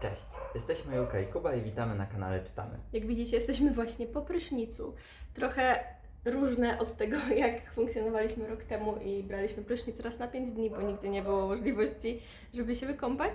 Cześć, jesteśmy Julka i Kuba i witamy na kanale Czytamy. Jak widzicie, jesteśmy właśnie po prysznicu. Trochę różne od tego, jak funkcjonowaliśmy rok temu i braliśmy prysznic raz na 5 dni, bo nigdy nie było możliwości, żeby się wykąpać.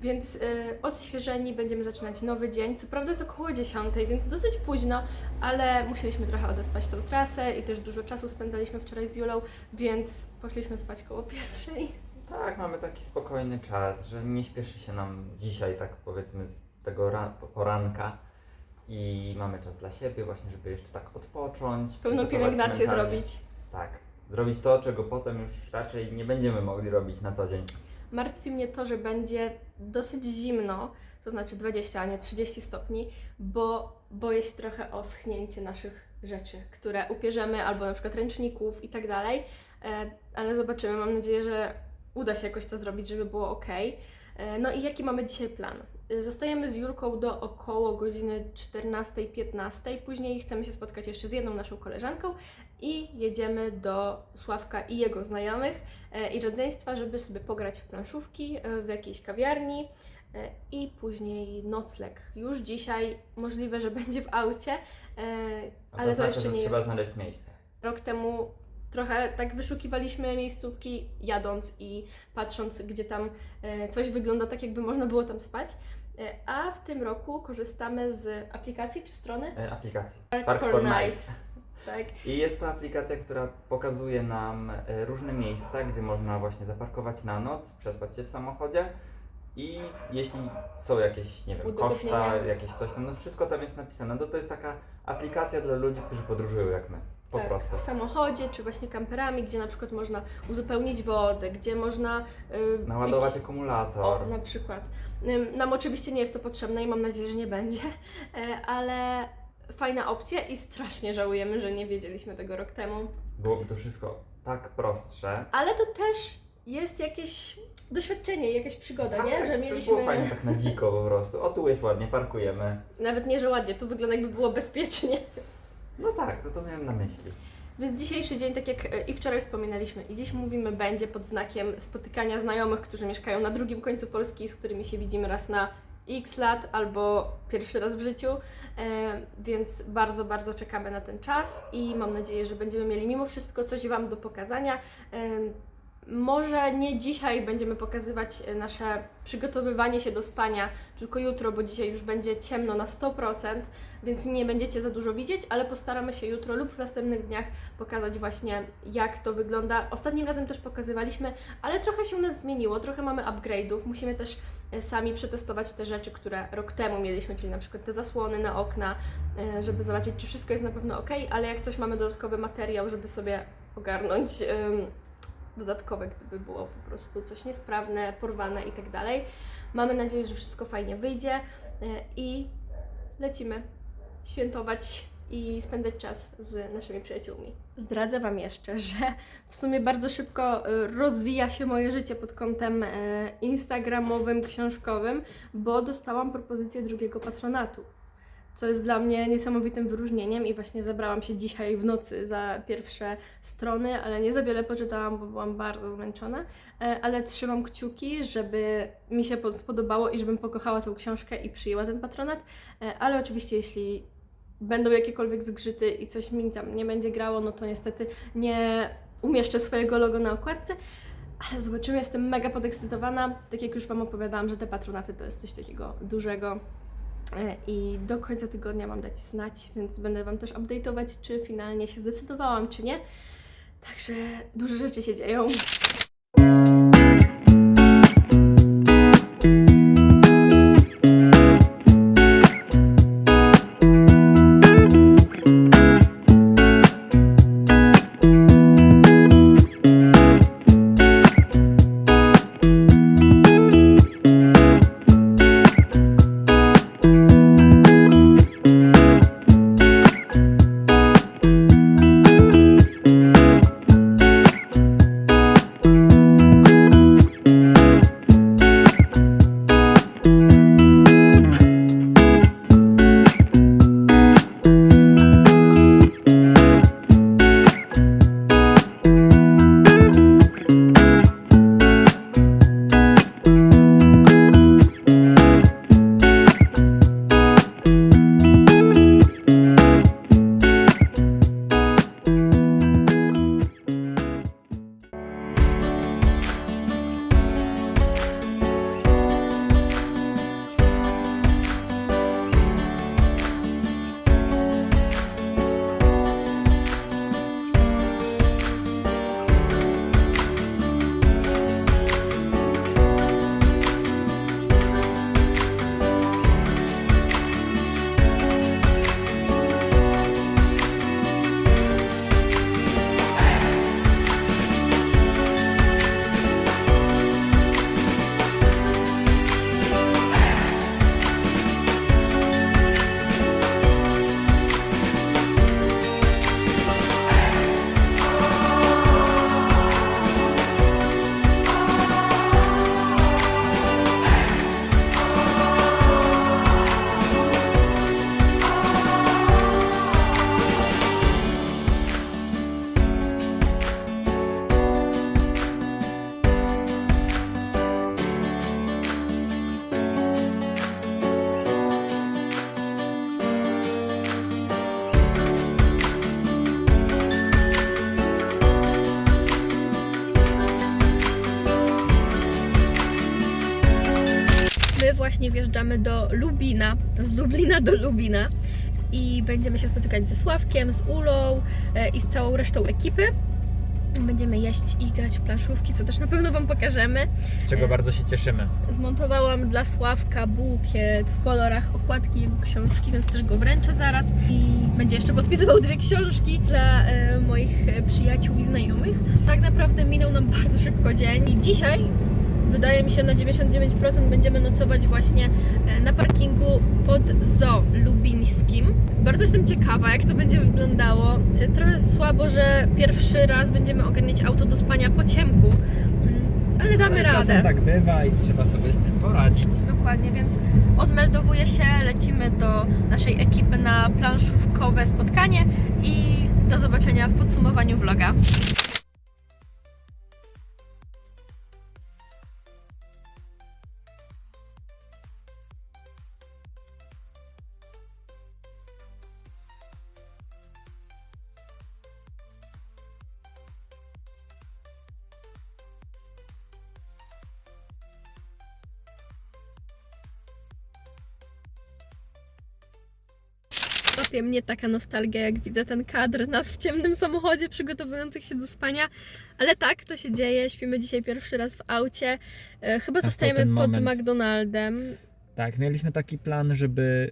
Więc y, odświeżeni będziemy zaczynać nowy dzień. Co prawda jest około 10, więc dosyć późno, ale musieliśmy trochę odespać tą trasę i też dużo czasu spędzaliśmy wczoraj z Julą, więc poszliśmy spać koło pierwszej. Tak, mamy taki spokojny czas, że nie śpieszy się nam dzisiaj, tak powiedzmy, z tego ra- poranka i mamy czas dla siebie, właśnie, żeby jeszcze tak odpocząć. Pełną przygotować pielęgnację mentalnie. zrobić. Tak, zrobić to, czego potem już raczej nie będziemy mogli robić na co dzień. Martwi mnie to, że będzie dosyć zimno, to znaczy 20, a nie 30 stopni, bo boję się trochę o schnięcie naszych rzeczy, które upierzemy, albo na przykład ręczników i tak dalej, E, ale zobaczymy. Mam nadzieję, że uda się jakoś to zrobić, żeby było ok. E, No i jaki mamy dzisiaj plan? E, Zostajemy z Julką do około godziny 14-15. Później chcemy się spotkać jeszcze z jedną naszą koleżanką i jedziemy do Sławka i jego znajomych e, i rodzeństwa, żeby sobie pograć w planszówki w jakiejś kawiarni i później nocleg. Już dzisiaj możliwe, że będzie w aucie, ale to znaczy, jeszcze że nie trzeba jest. znaleźć miejsce. Rok temu trochę tak wyszukiwaliśmy miejscówki jadąc i patrząc, gdzie tam e, coś wygląda tak, jakby można było tam spać. E, A w tym roku korzystamy z aplikacji czy strony? E, aplikacji. Park for Night. Tak. I jest to aplikacja, która pokazuje nam różne miejsca, gdzie można właśnie zaparkować na noc, przespać się w samochodzie i jeśli są jakieś, nie wiem, koszta, jakieś coś tam, no wszystko tam jest napisane. No to jest taka aplikacja dla ludzi, którzy podróżują jak my. Po tak, prostu. w samochodzie, czy właśnie kamperami, gdzie na przykład można uzupełnić wodę, gdzie można y, Naładować jakiś- akumulator. O, na przykład. Ym, Nam oczywiście nie jest to potrzebne i mam nadzieję, że nie będzie, e, ale fajna opcja i strasznie żałujemy, że nie wiedzieliśmy tego rok temu. Byłoby to wszystko tak prostsze. Ale to też jest jakieś doświadczenie, jakaś przygoda, nie? Że To mieliśmy. było fajnie tak na dziko po prostu. O, tu jest ładnie, parkujemy. Nawet nie, że ładnie, tu wygląda jakby było bezpiecznie. No tak, to to miałem na myśli. Więc dzisiejszy dzień, tak jak e, i wczoraj wspominaliśmy, i dziś mówimy, będzie pod znakiem spotykania znajomych, którzy mieszkają na drugim końcu Polski, z którymi się widzimy raz na x lat albo pierwszy raz w życiu. E, więc bardzo, bardzo czekamy na ten czas i mam nadzieję, że będziemy mieli mimo wszystko coś Wam do pokazania. E, może nie dzisiaj będziemy pokazywać e, nasze przygotowywanie się do spania, tylko jutro, bo dzisiaj już będzie ciemno na 100%, więc nie będziecie za dużo widzieć, ale postaramy się jutro lub w następnych dniach pokazać właśnie jak to wygląda. Ostatnim razem też pokazywaliśmy, ale trochę się u nas zmieniło, trochę mamy upgrade'ów, musimy też e, sami przetestować te rzeczy, które rok temu mieliśmy, czyli na przykład te zasłony na okna, e, żeby zobaczyć, czy wszystko jest na pewno ok, ale jak coś mamy dodatkowy materiał, żeby sobie ogarnąć em, dodatkowe, gdyby było po prostu coś niesprawne, porwane i tak dalej. Mamy nadzieję, że wszystko fajnie wyjdzie e, i lecimy świętować i spędzać czas z naszymi przyjaciółmi. Zdradzę Wam jeszcze, że w sumie bardzo szybko e, rozwija się moje życie pod kątem e, instagramowym, książkowym, bo dostałam propozycję drugiego patronatu. Co jest dla mnie niesamowitym wyróżnieniem i właśnie zabrałam się dzisiaj w nocy za pierwsze strony, ale nie za wiele poczytałam, bo byłam bardzo zmęczona, E, ale trzymam kciuki, żeby mi się pod- spodobało i żebym pokochała tą książkę i przyjęła ten patronat, E, ale oczywiście jeśli będą jakiekolwiek zgrzyty i coś mi tam nie będzie grało, no to niestety nie umieszczę swojego logo na okładce, ale zobaczymy, jestem mega podekscytowana. Tak jak już Wam opowiadałam, że te patronaty to jest coś takiego dużego. E, I do końca tygodnia mam dać znać, więc będę Wam też update'ować, czy finalnie się zdecydowałam, czy nie. Także duże rzeczy się dzieją. Właśnie wjeżdżamy do Lubina, z Lublina do Lubina i będziemy się spotykać ze Sławkiem, z Ulą e, i z całą resztą ekipy. Będziemy jeść i grać w planszówki, co też na pewno Wam pokażemy. Z czego bardzo się cieszymy. Zmontowałam dla Sławka bukiet w kolorach okładki jego książki, więc też go wręczę zaraz. I będzie jeszcze podpisywał dwie książki dla e, moich e, przyjaciół i znajomych. Tak naprawdę minął nam bardzo szybko dzień i dzisiaj wydaje mi się na 99% będziemy nocować właśnie e, na parkingu pod Zoo Lubińskim. Bardzo jestem ciekawa, jak to będzie wyglądało. E, Trochę słabo, że pierwszy raz będziemy ogarniać auto do spania po ciemku, Mm, ale damy Ale radę. Czasem tak bywa i trzeba sobie z tym poradzić. Dokładnie, więc odmeldowuję się, lecimy do naszej ekipy na planszówkowe spotkanie i do zobaczenia w podsumowaniu vloga. Łapie mnie taka nostalgia, jak widzę ten kadr nas w ciemnym samochodzie przygotowujących się do spania. Ale tak, to się dzieje. Śpimy dzisiaj pierwszy raz w aucie. E, chyba zostajemy pod moment. McDonaldem. Tak, mieliśmy taki plan, żeby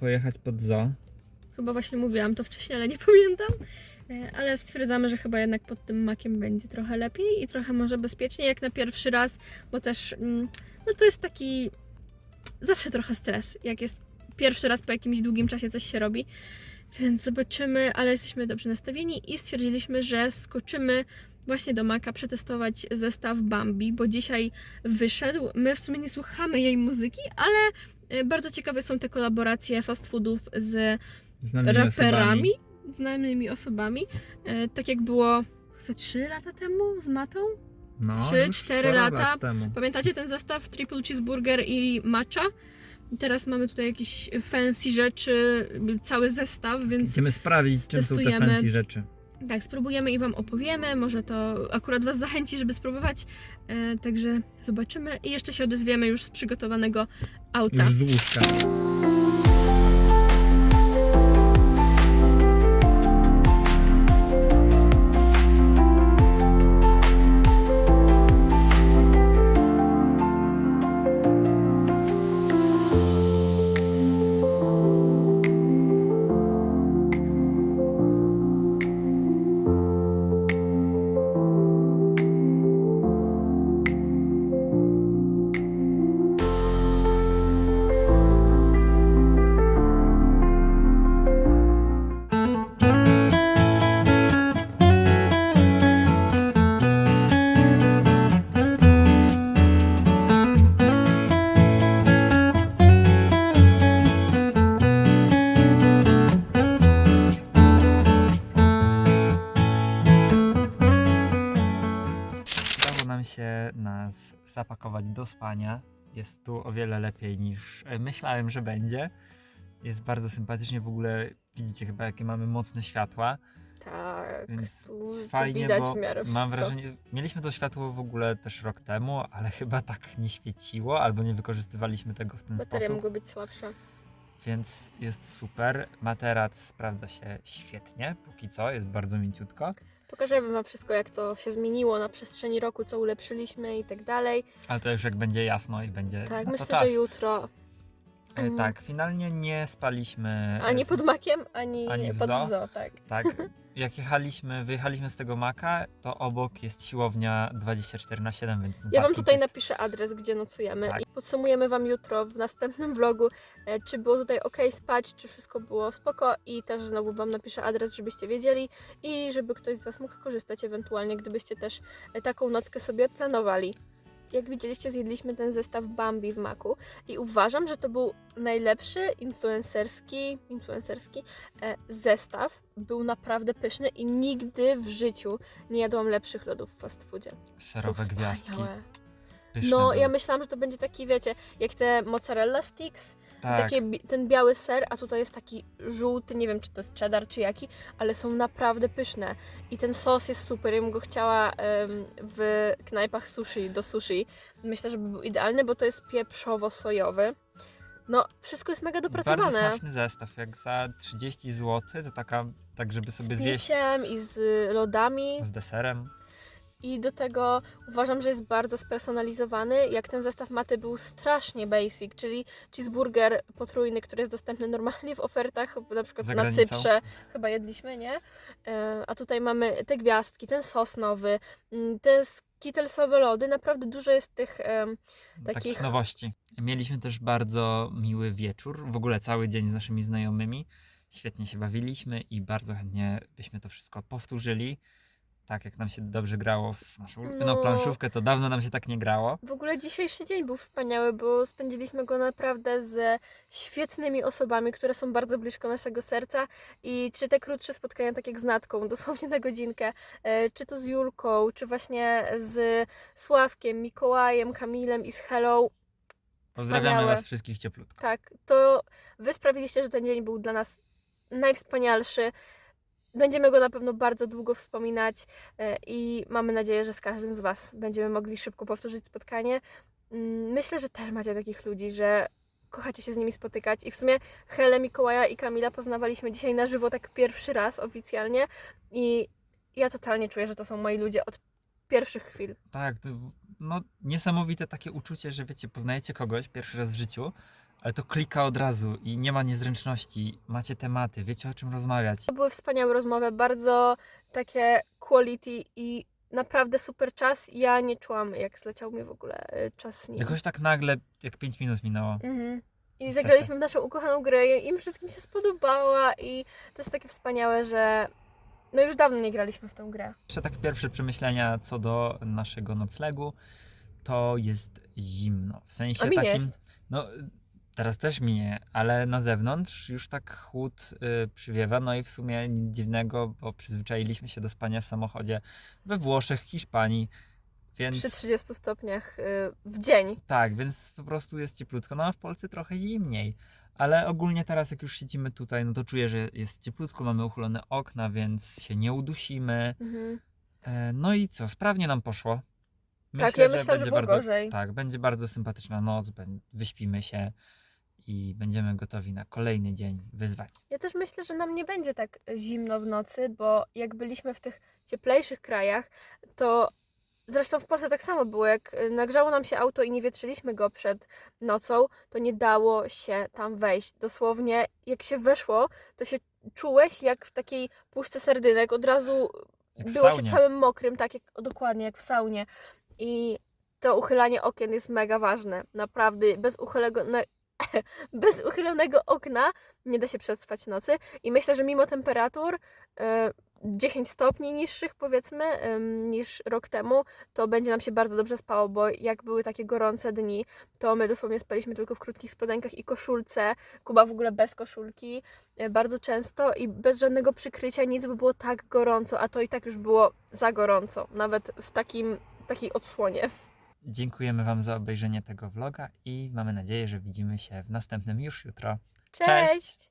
pojechać pod zoo. Chyba właśnie mówiłam to wcześniej, ale nie pamiętam. E, Ale stwierdzamy, że chyba jednak pod tym makiem będzie trochę lepiej i trochę może bezpieczniej jak na pierwszy raz, bo też mm, no to jest taki zawsze trochę stres, jak jest pierwszy raz po jakimś długim czasie coś się robi. Więc zobaczymy, ale jesteśmy dobrze nastawieni i stwierdziliśmy, że skoczymy właśnie do Maka przetestować zestaw Bambi, bo dzisiaj wyszedł. My w sumie nie słuchamy jej muzyki, ale e, bardzo ciekawe są te kolaboracje fast foodów z Znanymi raperami, osobami. znanymi osobami. E, tak jak było ze 3 lata temu z Matą. No, trzy, już cztery sporo lata. lat temu. Pamiętacie ten zestaw Triple Cheeseburger i matcha? Teraz mamy tutaj jakieś fancy rzeczy, cały zestaw, więc Chcemy sprawdzić, czym są te fancy rzeczy. tak, spróbujemy i Wam opowiemy. Może to akurat Was zachęci, żeby spróbować. E, także zobaczymy i jeszcze się odezwiemy już z przygotowanego auta. Już z łóżka. Się nas zapakować do spania. Jest tu o wiele lepiej niż e, myślałem, że będzie. Jest bardzo sympatycznie. W ogóle widzicie chyba, jakie mamy mocne światła. Tak, Więc tu, tu fajnie, widać bo w miarę mam wrażenie, mieliśmy to światło w ogóle też rok temu, ale chyba tak nie świeciło, albo nie wykorzystywaliśmy tego w ten Bateria sposób, mogła być słabsza. Więc jest super. Materac sprawdza się świetnie, póki co, jest bardzo mięciutko, Pokażemy Wam wszystko, jak to się zmieniło na przestrzeni roku, co ulepszyliśmy i tak dalej. ale to już jak będzie jasno i będzie Tak, na to myślę, czas. że jutro E, Mhm. Tak, finalnie nie spaliśmy. ani z- pod makiem, ani, ani w pod zoo. zoo, tak. Tak, jak jechaliśmy, wyjechaliśmy z tego maka, to obok jest siłownia 24 na 7, więc ten Ja Wam parking tutaj jest... napiszę adres, gdzie nocujemy Tak. i podsumujemy Wam jutro w następnym vlogu, e, czy było tutaj ok spać, czy wszystko było spoko i też znowu Wam napiszę adres, żebyście wiedzieli i żeby ktoś z Was mógł skorzystać ewentualnie, gdybyście też e, taką nockę sobie planowali. Jak widzieliście, zjedliśmy ten zestaw Bambi w maku i uważam, że to był najlepszy influencerski, influencerski e, zestaw. Był naprawdę pyszny i nigdy w życiu nie jadłam lepszych lodów w fast foodzie. Są Serowe gwiazdki. wspaniałe. Pyszne No, były. ja myślałam, że to będzie taki, wiecie, jak te mozzarella sticks, tak. takie, ten biały ser, a tutaj jest taki żółty, nie wiem czy to jest cheddar czy jaki, ale są naprawdę pyszne. I ten sos jest super, ja bym go chciała em, w knajpach sushi, do sushi. Myślę, że by był idealny, bo to jest pieprzowo-sojowy. No, wszystko jest mega Bardzo dopracowane. smaczny zestaw. Jak za 30 zł, to taka, tak żeby sobie Z zjeść piciem i z lodami. z deserem. I do tego uważam, że jest bardzo spersonalizowany. Jak ten zestaw maty był strasznie basic, czyli cheeseburger potrójny, który jest dostępny normalnie w ofertach, na przykład Za na granicą. Cyprze chyba jedliśmy, nie? E, A tutaj mamy te gwiazdki, ten sos nowy, mm, te skittelsowe lody, naprawdę dużo jest tych em, Takich Takich- nowości. Mieliśmy też bardzo miły wieczór, w ogóle cały dzień z naszymi znajomymi. Świetnie się bawiliśmy i bardzo chętnie byśmy to wszystko powtórzyli. Tak jak nam się dobrze grało w naszą No. planszówkę, to dawno nam się tak nie grało. W ogóle dzisiejszy dzień był wspaniały, bo spędziliśmy go naprawdę ze świetnymi osobami, które są bardzo blisko naszego serca i czy te krótsze spotkania, tak jak z Natką, dosłownie na godzinkę, e, czy to z Julką, czy właśnie z Sławkiem, Mikołajem, Kamilem i z Hello, Pozdrawiamy Wspaniałe. Was wszystkich cieplutko. tak, to Wy sprawiliście, że ten dzień był dla nas najwspanialszy. Będziemy go na pewno bardzo długo wspominać e, i mamy nadzieję, że z każdym z Was będziemy mogli szybko powtórzyć spotkanie. Mm, Myślę, że też macie takich ludzi, że kochacie się z nimi spotykać i w sumie Helę, Mikołaja i Kamila poznawaliśmy dzisiaj na żywo tak pierwszy raz oficjalnie i ja totalnie czuję, że to są moi ludzie od pierwszych chwil. Tak, no niesamowite takie uczucie, że wiecie, poznajecie kogoś pierwszy raz w życiu, ale to klika od razu i nie ma niezręczności, macie tematy, wiecie o czym rozmawiać. To były wspaniałe rozmowy, bardzo takie quality i naprawdę super czas. Ja nie czułam, jak zleciał mi w ogóle y, czas z nim. Jakoś tak nagle, jak 5 minut minęło. Mhm. I zagraliśmy w naszą ukochaną grę, i im wszystkim się spodobała i to jest takie wspaniałe, że no już dawno nie graliśmy w tą grę. Jeszcze takie pierwsze przemyślenia co do naszego noclegu, to jest zimno. W sensie A mi takim, jest. no teraz też mi nie, ale na zewnątrz już tak chłód y, przywiewa, no i w sumie nic dziwnego, bo przyzwyczailiśmy się do spania w samochodzie we Włoszech, Hiszpanii, więc Przy 30 stopniach y, w dzień. tak, więc po prostu jest cieplutko, no a w Polsce trochę zimniej. Ale ogólnie teraz jak już siedzimy tutaj, no to czuję, że jest cieplutko, mamy uchylone okna, więc się nie udusimy. Mhm. E, No i co, sprawnie nam poszło. tak, ja myślałam, że było gorzej. Tak, będzie bardzo sympatyczna noc, bę- wyśpimy się i będziemy gotowi na kolejny dzień wyzwań. Ja też myślę, że nam nie będzie tak zimno w nocy, bo jak byliśmy w tych cieplejszych krajach, to zresztą w Polsce tak samo było. Jak y, nagrzało nam się auto i nie wietrzyliśmy go przed nocą, to nie dało się tam wejść. Dosłownie, jak się weszło, to się czułeś jak w takiej puszce sardynek. Od razu Jak było się całym mokrym, tak jak dokładnie jak w saunie. I to uchylanie okien jest mega ważne. Naprawdę, bez uchylego, na, bez uchylonego okna nie da się przetrwać nocy. I myślę, że mimo temperatur e, 10 stopni niższych, powiedzmy, niż rok temu, to będzie nam się bardzo dobrze spało, bo jak były takie gorące dni, to my dosłownie spaliśmy tylko w krótkich spodenkach i koszulce. Kuba w ogóle bez koszulki, e, bardzo często i bez żadnego przykrycia, nic, bo było tak gorąco, a to i tak już było za gorąco, nawet w takim, takiej odsłonie. Dziękujemy Wam za obejrzenie tego vloga i mamy nadzieję, że widzimy się w następnym już jutro. Cześć. Cześć.